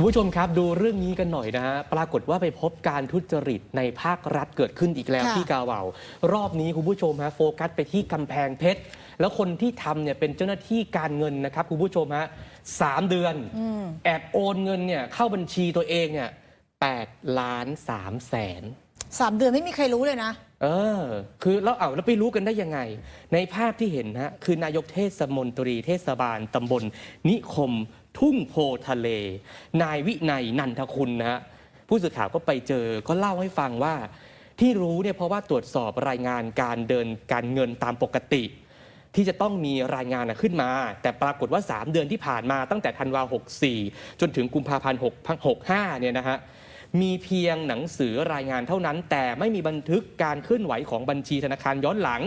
คุณผู้ชมครับดูเรื่องนี้กันหน่อยนะฮะปรากฏว่าไปพบการทุจริตในภาครัฐเกิดขึ้นอีกแล้วค่ะที่กาเหว่ารอบนี้คุณผู้ชมฮะโฟกัสไปที่กำแพงเพชรแล้วคนที่ทำเนี่ยเป็นเจ้าหน้าที่การเงินนะครับคุณผู้ชมฮะสามเดือนแอบโอนเงินเนี่ยเข้าบัญชีตัวเองเนี่ยแปดล้านสามแสนสามเดือนไม่มีใครรู้เลยนะ เออ คือแล้วเอาแล้วไปรู้กันได้ยังไง ในภาพที่เห็นฮะคือนายกเทศมนตรีเทศบาลตำบลนิคม ทุ่งโพทะเล นายวินัยนันทคุณนะฮะผู้สื่อข่าวก็ไปเจอก็เล่าให้ฟังว่า ที่รู้เนี่ยเพราะว่าตรวจสอบรายงานการเดินการเงินตามปกติ ที่จะต้องมีรายงานขึ้นมา แต่ปรากฏว่า 3 เดือนที่ผ่านมาตั้งแต่ธันวา64 จนถึงกุมภาพันธ์6 65เนี่ยนะฮะ มีเพียงหนังสือรายงานเท่านั้น แต่ไม่มีบันทึกการเคลื่อนไหวของบัญชีธนาคารย้อนหลัง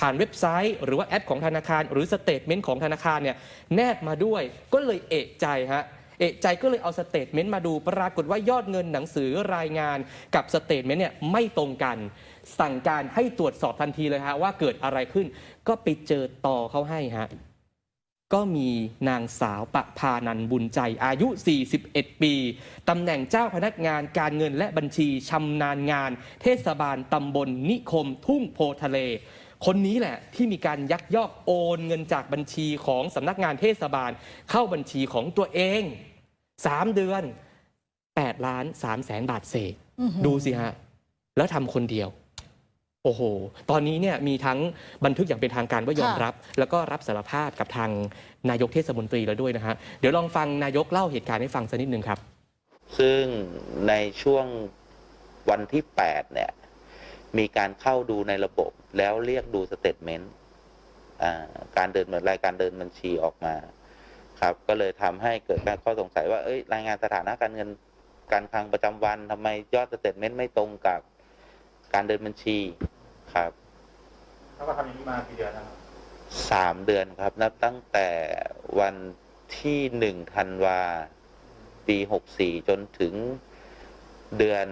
ผ่านเว็บไซต์ หรือว่าแอปของธนาคาร หรือสเตทเมนต์ของธนาคารเนี่ยแนบมาด้วย ก็เลยเอะใจฮะเอะใจก็เลยเอาสเตทเมนต์มาดูปรากฏว่ายอดเงินหนังสือรายงานกับสเตทเมนต์เนี่ยไม่ตรงกัน สั่งการให้ตรวจสอบทันทีเลยฮะว่าเกิดอะไรขึ้น ก็ไปเจอต่อเขาให้ฮะ ก็มีนางสาวปะพานันบุญใจอายุ 41 ปี ตำแหน่งเจ้าพนักงานการเงินและบัญชีชำนาญงาน เทศบาลตำบลนิคมทุ่งโพทะเล คนนี้แหละที่มีการยักยอกโอนเงินจากบัญชีของสำนักงานเทศบาลเข้าบัญชีของตัวเอง 3 เดือน 8 ล้าน3แสนบาทเศษอื้อหือดูสิฮะ แล้วทำคนเดียว โอ้โห ตอนนี้เนี่ยมีทั้งบันทึกอย่างเป็นทางการว่ายอมรับ แล้วก็รับสารภาพกับทางนายกเทศมนตรีแล้วด้วยนะฮะ เดี๋ยวลองฟังนายกเล่าเหตุการณ์ให้ฟังสักนิดนึงครับ ซึ่งในช่วงวันที่ 8 เนี่ย มีการเข้าดูในระบบแล้วเรียกดูสเตทเมนต์อ่าการเดินรายการเดินบัญชีออกมา ครับ ก็เลยทำให้เกิดการข้อสงสัยว่าเอ้ยรายงานสถานะการเงินการคลังประจำวันทำไมยอดสเตทเมนต์ไม่ตรงกับ การเดินบัญชีครับแล้วก็ทำอย่างนี้มากี่เดือนแล้วครับสามเดือนครับ นับตั้งแต่วันที่หนึ่งธันวาปีหกสี่จนถึงเดือน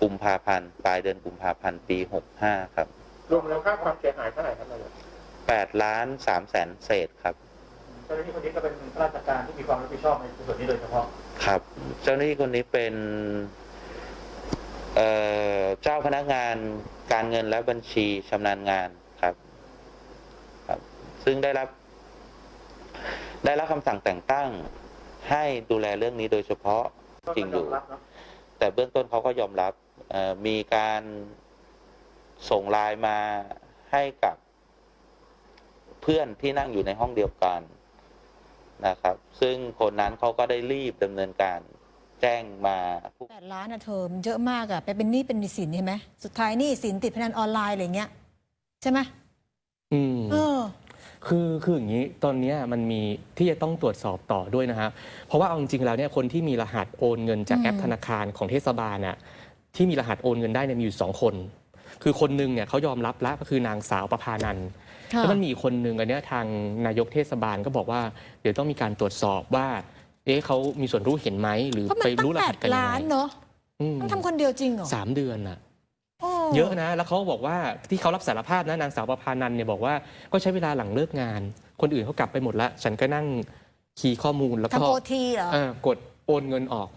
กุมภาพันธ์ปลายเดือนกุมภาพันธ์ปีหกห้าครับรวมแล้วค่าความเสียหายเท่าไหร่ครับนายกแปดล้านสามแสนเศษครับ เจ้าหน้าที่คนนี้ก็เป็นข้าราชการที่มีความรับผิดชอบในส่วนนี้โดยเฉพาะ ครับ เจ้าหน้าที่คนนี้เป็น เอ่อเจ้าพนักงานการเงินและบัญชีชำนาญงานครับครับ ซึ่งได้รับ ได้รับคำสั่งแต่งตั้งให้ดูแลเรื่องนี้โดยเฉพาะก็จริงอยู่ยมรับเนาะแต่เบื้องต้นเขาก็ยอมรับเอ่อมีการส่งไลน์มาให้กับเพื่อนที่นั่งอยู่ในห้องเดียวกันนะครับ ซึ่งคนนั้นเขาก็ได้รีบดำเนินการ แจ้งมาผู้แปดล้านอะเธอมันเยอะมากอะไปเป็นหนี้เป็นสินใช่ไหมสุดท้ายหนี้สินติดพนันออนไลน์อะไรเงี้ยใช่ไหมอืมเออ คือคืออย่างนี้ตอนเนี้ยมันมีที่จะต้องตรวจสอบต่อด้วยนะฮะเพราะว่าเอาจริงๆแล้วเนี่ยคนที่มีรหัสโอนเงินจากอืมแอปธนาคารของเทศบาลน่ะที่มีรหัสโอนเงินได้เนี่ยมีอยู่สองคน คือคนหนึงเนี่ยเขายอมรับแล้วก็คือนางสาวประพานันท์ค่ะแล้วมันมีอีกคนหนึ่งอันเนี้ยทางนายกเทศบาลก็บอกว่า เดี๋ยวต้องมีการตรวจสอบว่า เอ๊ะเขามีส่วนรู้เห็นไหมหรือเพราะมันไปตั้รู้งรแปหัดสกันยังล้านไงเนาะอืมต้องทำคนเดียวจริงเหรอสามเดือนน่ะโอ้เยอะนะ แล้วเขาบอกว่าที่เขารับสารภาพนะนางสาวประพานันท์เนี่ยบอกว่าก็ใช้เวลาหลังเลิกงาน คนอื่นเขากลับไปหมดแล้วฉันก็นั่งคีย์ข้อมูลแล้วก็ทำโอทีเหรอเออกดโอนเงินออก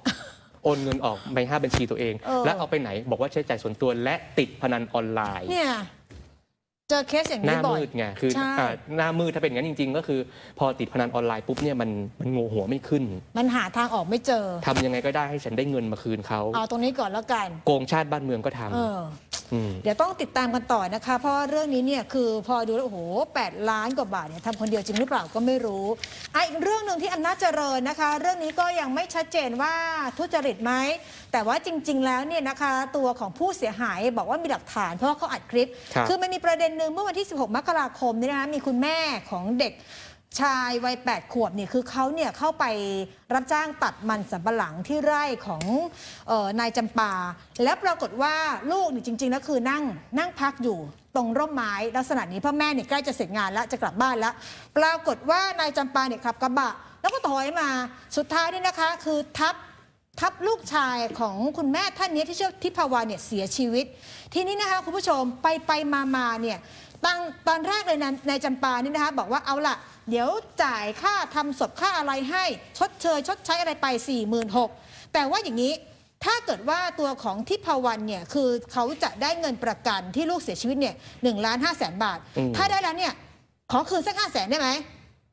โอนเงินออกไปห้าบัญชีตัวเองเออแล้วเอาไปไหนบอกว่าใช้จ่ายส่วนตัวและติดพนันออนไลน์เนี่ย เจอเคสอย่างหนี้น้าบ่อย มืดไงคือใช่ อ่าหน้ามืดถ้าเป็นอย่างนั้นจริง ๆ ก็คือ พอติดพนันออนไลน์ปุ๊บเนี่ยมันมันโงหัวไม่ขึ้นมันหาทางออกไม่เจอ ทำยังไงก็ได้ให้ฉันได้เงินมาคืนเขาเอาตรงนี้ก่อนแล้วกัน โกงชาติบ้านเมืองก็ทเออำม เดี๋ยวต้องติดตามกันต่อนะคะ เพราะว่าเรื่องนี้เนี่ยคือพอดูแล้วโอ้โหแปดล้านกว่าบาทเนี่ยทำคนเดียวจริงหรือเปล่าก็ไม่รู้อะอีกเรื่องหนึ่งที่อำนาจเจริญนะคะ เรื่องนี้ก็ยังไม่ชัดเจนว่าทุจริตไหมแต่ว่าจริง ๆ แล้วเนี่ยนะคะตัวของผู้เสียหายบอกว่ามีหลักฐาน เพราะว่าเขาอัดคลิปครับอมันมีประเด็นหนึ่งเมื่อวันที่ 16 มกราคมนี่นะคะมีคุณแม่ของเด็ก ชายวัย 8 ขวบเนี่ยคือเขาเนี่ยเข้าไปรับจ้างตัดมันสำปะหลังที่ไร่ของออนายจำปา แล้วปรากฏว่าลูกเนี่ยจริง ๆ แล้วคือนั่งนั่งพักอยู่ตรงร่มไม้ลักษณะนี้เพ่อแม่เนี่ยใกล้จะเสร็จงานแล้วจะกลับบ้านแล้ว ปรากฏว่านายจำปาเนี่ยขับกระบะ แล้วก็ถอยมาสุดท้ายเนี่ยนะคะ คือทับทับลูกชายของคุณแม่ท่านนี้ที่ชื่อทิพวรรณเนี่ยเสียชีวิต ทีนี้นะคะคุณผู้ชมไปไปมามาเนี่ย ตั้งตอนแรกเลยนะนายจำปานี่นะคะบอกว่าเอาละเดี๋ยวจ่ายค่าทำศพค่าอะไรให้ ชดเชย ชดใช้อะไรไป 4 6 0 0 0แต่ว่าอย่างนี้ถ้าเกิดว่าตัวของทิพวรรณเนี่ยคือเขาจะได้เงินประกันที่ลูกเสียชีวิตเนี่ยหนึ่งล้านห้าแสนบาท อืม ถ้าได้แล้วเนี่ยขอคืนสักห้าแสนได้ไหม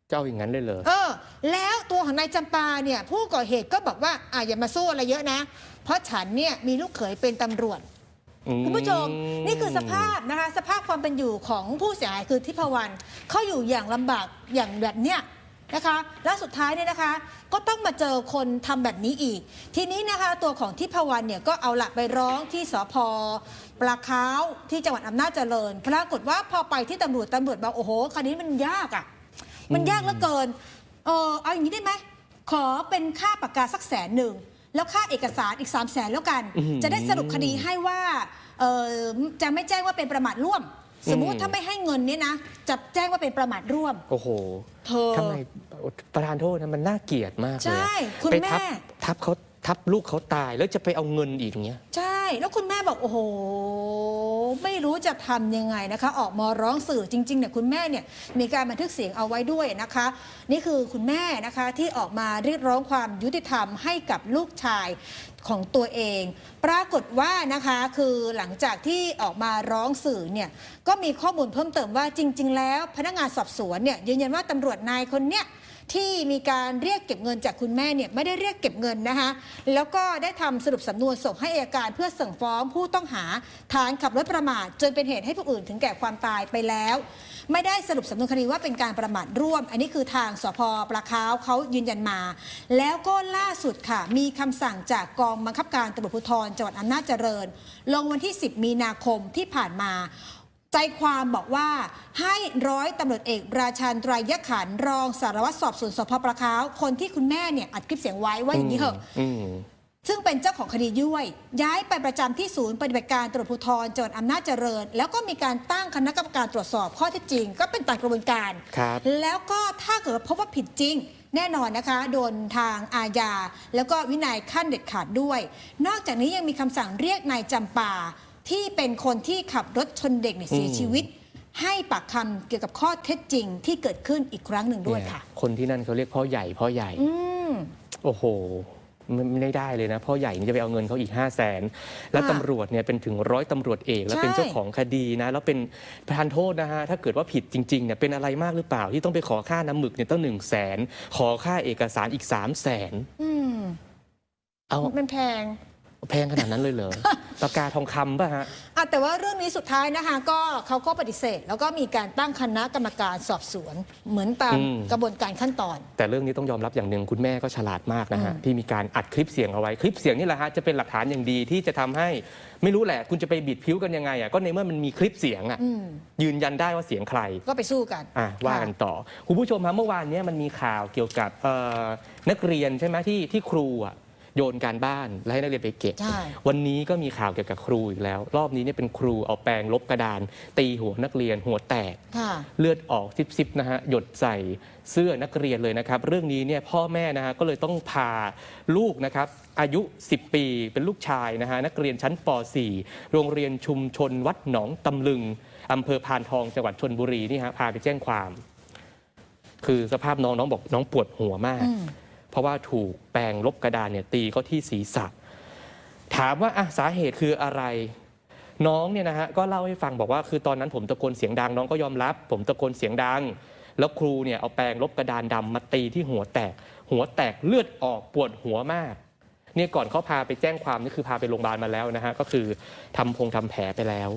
เจ้าอย่างนั้นเลยเหรอ เออแล้วตัวของนายจำปาเนี่ยผู้ก่อเหตุก็บอกว่าอะอย่ามาสู้อะไรเยอะนะ เพราะฉันเนี่ยมีลูกเขยเป็นตำรวจ คุณผู้ชมนี่คือสภาพนะคะสภาพความเป็นอยู่ของผู้เสียหายคือทิพวรรณเขาอยู่อย่างลำบากอย่างแบบเนี้ยนะคะแล้วสุดท้ายเนี่ยนะคะ ก็ต้องมาเจอคนทำแบบนี้อีก ทีนี้นะคะตัวของทิพวรรณเนี่ยก็เอาหลักไปร้องที่สพปลาค้าวที่จังหวัดอำนาจเจริญปรากฏว่าพอไปที่ตำรวจตำรวจบอกโอ้โหคดีนี้มันยากอะมันยากเหลือเกินเออเอาอย่างนี้ได้ไหมขอเป็นค่าปากกาสักแสนหนึ่ง แล้วค่าเอกสารอีก3ามแสนแล้วกัน อื้อหือจะได้สรุปคดีให้ว่าเออจะไม่แจ้งว่าเป็นประมาทร่วม สมมุอืติมถ้าไม่ให้เงินเนี่ยนะจะแจ้งว่าเป็นประมาทร่วม โอ้โหเธอ ทำไมประธานโทษนะมันน่าเกลียดมากเลยใช่อะคุณไปแม่ทับทับเขาทับลูกเขาตายแล้วจะไปเอาเงินอีกอย่างเงี้ย ใช่แล้วคุณแม่บอกโอ้โห ไม่รู้จะทำยังไงนะคะ ออกมาร้องสื่อจริงๆเนี่ยคุณแม่เนี่ยมีการบันทึกเสียงเอาไว้ด้วยนะคะ นี่คือคุณแม่นะคะที่ออกมาเรียกร้องความยุติธรรมให้กับลูกชายของตัวเอง ปรากฏว่านะคะคือหลังจากที่ออกมาร้องสื่อเนี่ยก็มีข้อมูลเพิ่มเติมว่าจริง ๆ แล้ว พนักงานสอบสวนเนี่ยยืนยันว่าตำรวจนายคนเนี้ย ที่มีการเรียกเก็บเงินจากคุณแม่เนี่ยไม่ได้เรียกเก็บเงินนะคะแล้วก็ได้ทำสรุปสำนวนส่งให้อัยการเพื่อส่งฟ้องผู้ต้องหาฐานขับรถประมาทจนเป็นเหตุให้ผู้อื่นถึงแก่ความตายไปแล้ว ไม่ได้สรุปสำนวนคดีว่าเป็นการประมาทร่วม อันนี้คือทางสพปลาค้าวเขายืนยันมา แล้วก็ล่าสุดค่ะ มีคำสั่งจากกองบังคับการตำรวจภูธรจังหวัดอำนาจเจริญ ลงวันที่ 10 มีนาคมที่ผ่านมา ใจความบอกว่าให้ร้อยตำรวจเอกราชันไตรยขันธ์รองสารวัตรสอบสวนสพประคาว คนที่คุณแม่เนี่ยอัดคลิปเสียงไว้ว่าอย่างนี้เหอะอืมซึ่งเป็นเจ้าของคดียุ้ยย้ายไปประจำที่ศูนย์ปฏิบัติการตำรวจภูธรจังหวัดอำนาจเจริญ แล้วก็มีการตั้งคณะกรรมการตรวจสอบข้อเท็จจริง ก็เป็นตามกระบวนการครับแล้วก็ถ้าเกิดพบว่าผิดจริง แน่นอนนะคะ โดนทางอาญาแล้วก็วินัยขั้นเด็ดขาดด้วย นอกจากนี้ยังมีคำสั่งเรียกนายจำปา ที่เป็นคนที่ขับรถชนเด็กเนี่ยเสียอืมชีวิต ให้ปากคำเกี่ยวกับข้อเท็จจริงที่เกิดขึ้นอีกครั้งหนึ่งด้วยเนี่ยค่ะคนที่นั่นเขาเรียกพ่อใหญ่พ่อใหญ่ อืม โอ้โหไม่ไม่ได้เลยนะ พ่อใหญ่นี่จะไปเอาเงินเขาอีก 5 0 0แสนแล้วค่ะตำรวจเนี่ยเป็นถึงร้อยตำรวจเอก แล้วเป็นใช่ เจ้าของคดีนะ แล้วเป็นประธานโทษนะฮะ ถ้าเกิดว่าผิดจริงๆเนี่ยเป็นอะไรมากหรือเปล่าที่ต้องไปขอค่าน้ำหมึกเนี่ยตั้งหนึ่งแสนขอค่าเอกสารอีก3 0 0แสนอืมเอา มันแพง แพงขนาดนั้นเลยเหรอ ปากกาทองคำป่ะฮะ อะแต่ว่าเรื่องนี้สุดท้ายนะคะก็เขาก็ปฏิเสธ แล้วก็มีการตั้งคณะกรรมการสอบสวน เหมือนตามอืม กระบวนการขั้นตอน แต่เรื่องนี้ต้องยอมรับอย่างหนึ่งคุณแม่ก็ฉลาดมากนะฮะอืมที่มีการอัดคลิปเสียงเอาไว้คลิปเสียงนี่แหละฮะจะเป็นหลักฐานอย่างดีที่จะทำให้ไม่รู้แหละ คุณจะไปบิดผิวกันยังไงอะก็ในเมื่อมันมีคลิปเสียงอะอืม ยืนยันได้ว่าเสียงใคร ก็ไปสู้กัน อะว่ากันต่อ คุณผู้ชมฮะเมื่อวานเนี้มันมีข่าวเกี่ยวกับเอ่อนักเรียนใช่ไหมที่ที่ครูอะ โยนการบ้านแล้วให้นักเรียนไปเก็บ ใช่ วันนี้ก็มีข่าวเกี่ยวกับครูอีกแล้ว รอบนี้เนี่ยเป็นครูเอาแปรงลบกระดาน ตีหัวนักเรียนหัวแตก ค่ะ เลือดออกซิบๆนะฮะหยดใส่เสื้อนักเรียนเลยนะครับ เรื่องนี้เนี่ยพ่อแม่นะฮะก็เลยต้องพาลูกนะครับอายุ 10 ปีเป็นลูกชายนะฮะนักเรียนชั้นป .4 โรงเรียนชุมชนวัดหนองตำลึงอำเภอพานทองจังหวัดชนบุรีนี่ฮะพาไปแจ้งความ คือสภาพน้องน้องบอกน้องปวดหัวมาก อืม เพราะว่าถูกแปรงลบกระดานเนี่ยตีเข้าที่ศีรษะ ถามว่าอะสาเหตุคืออะไรน้องเนี่ยนะฮะก็เล่าให้ฟังบอกว่าคือตอนนั้นผมตะโกนเสียงดังน้องก็ยอมรับ ผมตะโกนเสียงดัง แล้วครูเนี่ยเอาแปรงลบกระดานดำมาตีที่หัวแตก หัวแตกเลือดออกปวดหัวมาก เนี่ยก่อนเขาพาไปแจ้งความนี่คือพาไปโรงพยาบาลมาแล้วนะฮะก็คือทำพงทำแผลไปแล้ว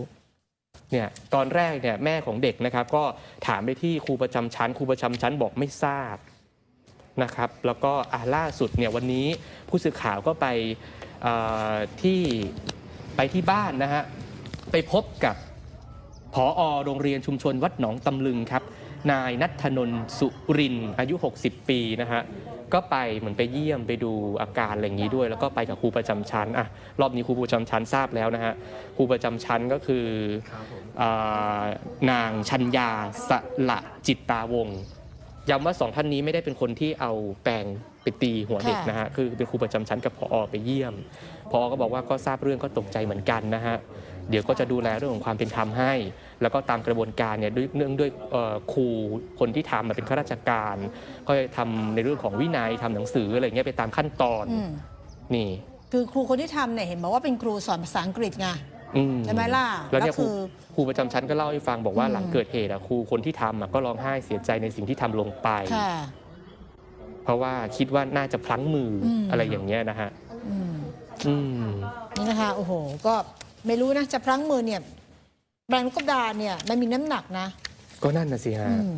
เนี่ยตอนแรกเนี่ยแม่ของเด็กนะครับ ก็ถามไปที่ครูประจำชั้น ครูประจำชั้นบอกไม่ทราบ นะครับ แล้วก็อะล่าสุดเนี่ยวันนี้ผู้สื่อข่าวก็ไปเอ่อที่ไปที่บ้านนะฮะไปพบกับผอโรงเรียนชุมชนวัดหนองตำลึงครับ นายนัทนนท์สุรินทร์อายุ 60 ปีนะฮะก็ไปเหมือนไปเยี่ยมไปดูอาการอะไรอย่างนี้ด้วย แล้วก็ไปกับครูประจำชั้นอะรอบนี้ครูประจำชั้นทราบแล้วนะฮะครูประจำชั้นก็คืออ่านางชัญญาสละจิตตาวงศ์ ย้ำว่าสองท่านนี้ไม่ได้เป็นคนที่เอาแปรงไปตีหัวเด็กค่ะนะฮะคือเป็นครูประจำชั้นกับพอไปเยี่ยมพอก็บอกว่าก็ทราบเรื่องก็ตกใจเหมือนกันนะฮะเดี๋ยวก็จะดูแลเรื่องของความเป็นธรรมให้ แล้วก็ตามกระบวนการเนี่ยด้วยเนื่องด้วยเอ่อครูคนที่ทำมาเป็นข้าราชการ ก็จะทำในเรื่องของวินัยทำหนังสืออะไรเงี้ยไปตามขั้นตอนอืมนี่ คือครูคนที่ทำเนี่ยเห็นบอกว่าเป็นครูสอนภาษาอังกฤษไง อืใช่ไหมล่ะแล้วเนี่ยแล้วครูคือ ครูประจำชั้นก็เล่าให้ฟังบอกว่าอืม หลังเกิดเหตุอะครูคนที่ทำอะก็ร้องไห้เสียใจในสิ่งที่ทำลงไป ค่ะ เพราะว่าคิดว่าน่าจะพลั้งมืออม อะไรอย่างเงี้ยนะฮะอืมอืม นี่นะคะโอ้โห ก็ไม่รู้นะจะพลั้งมือเนี่ยแบรนด์ลูกกระดานเนี่ย มันมีน้ำหนักนะก็นั่นน่ะสิฮะอืม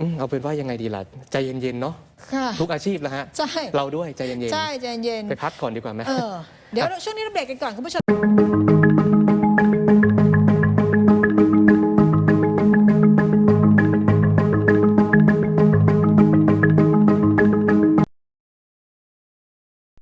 อืมเอาเป็นว่ายังไงดีล่ะ ใจเย็นๆเนาะค่ะทุกอาชีพแล้วฮะ ใช่เราด้วยใจเย็นใช่ใจเย็นๆ ไปพักก่อนดีกว่าไหม เออ เดี๋ยวช่วงนี้เราเบรกกันก่อนคุณผู้ชม